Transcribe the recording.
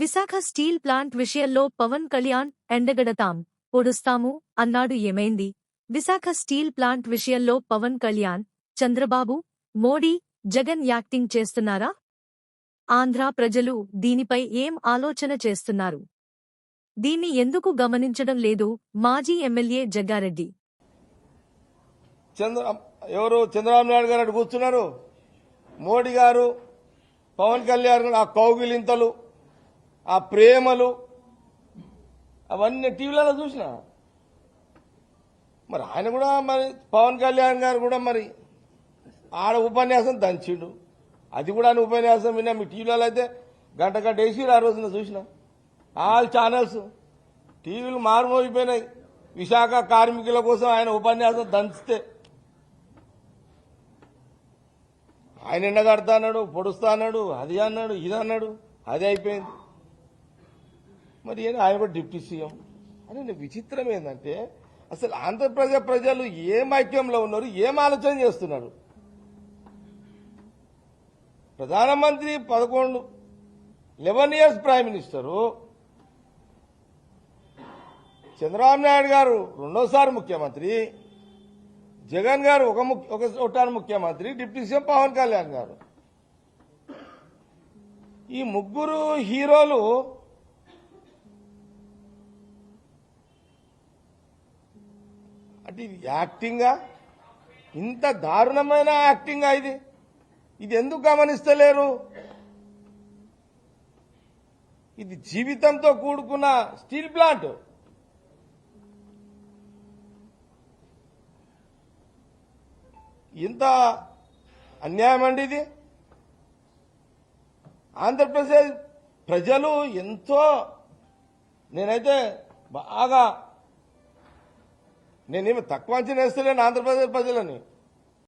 Visakha steel plant విషయంలో పవన్ కళ్యాణ్ ఎండగడతాం. పొడుస్తాము అన్నాడు ఏమైంది. విశాఖ స్టీల్ ప్లాంట్ విషయంలో పవన్ కళ్యాణ్ చంద్రబాబు మోడీ జగన్ యాక్టింగ్ చేస్తున్నారా? ఆంధ్ర ప్రజలు దీనిపై ఏం ఆలోచన చేస్తున్నారు? దీన్ని ఎందుకు గమనించడం లేదు మాజీ ఎమ్మెల్యే జగ్గారెడ్డి. చంద్ర ఎవరు చంద్రబాబు నాయుడు గారు కూర్చున్నారు? మోడీ గారు పవన్ కళ్యాణ్ గారు ఆ కౌగిలింతలు ఆ ప్రేమలు అవన్నీ టీవీలలో చూసిన. మరి ఆయన కూడా మరి పవన్ కళ్యాణ్ గారు కూడా మరి ఆడ ఉపన్యాసం దంచిండు. అది కూడా ఆయన ఉపన్యాసం విన్నా. మీ టీవీలలో అయితే గంట గంట వేసి ఆ రోజున చూసిన. ఆల్ ఛానల్స్ టీవీలు మారుమోగిపోయినాయి. విశాఖ కార్మికుల కోసం ఆయన ఉపన్యాసం దంచితే ఆయన ఎండగడతా అన్నాడు పొడుస్తా అన్నాడు అది అన్నాడు ఇది అన్నాడు అది అయిపోయింది. మరి ఏం ఆయన కూడా డిప్యూటీ సీఎం. అని విచిత్రం ఏంటంటే అసలు ఆంధ్రప్రదేశ్ ప్రజలు ఏం ఐక్యంలో ఉన్నారు ఏం ఆలోచన చేస్తున్నారు? ప్రధానమంత్రి పదకొండు eleven years prime minister. Chandrababu Naidu garu రెండోసారి ముఖ్యమంత్రి. జగన్ గారు ఒక ముఖ్య- ఒక ఒకటారు ముఖ్యమంత్రి డిప్యూటీ సీఎం పవన్ కళ్యాణ్ గారు. ఈ ముగ్గురు హీరోలు అంటే ఇది యాక్టింగా? ఇంత దారుణమైన యాక్టింగా ఇది. ఇది ఎందుకు గమనిస్తలేరు? ఇది జీవితంతో కూడుకున్న స్టీల్ ప్లాంట్. ఇంత అన్యాయం అండి ఇది. ఆంధ్రప్రదేశ్ ప్రజలు ఎంతో నేనైతే బాగా నేనేమి తక్కువ అంచనా వేస్తలేను ఆంధ్రప్రదేశ్ ప్రజలని.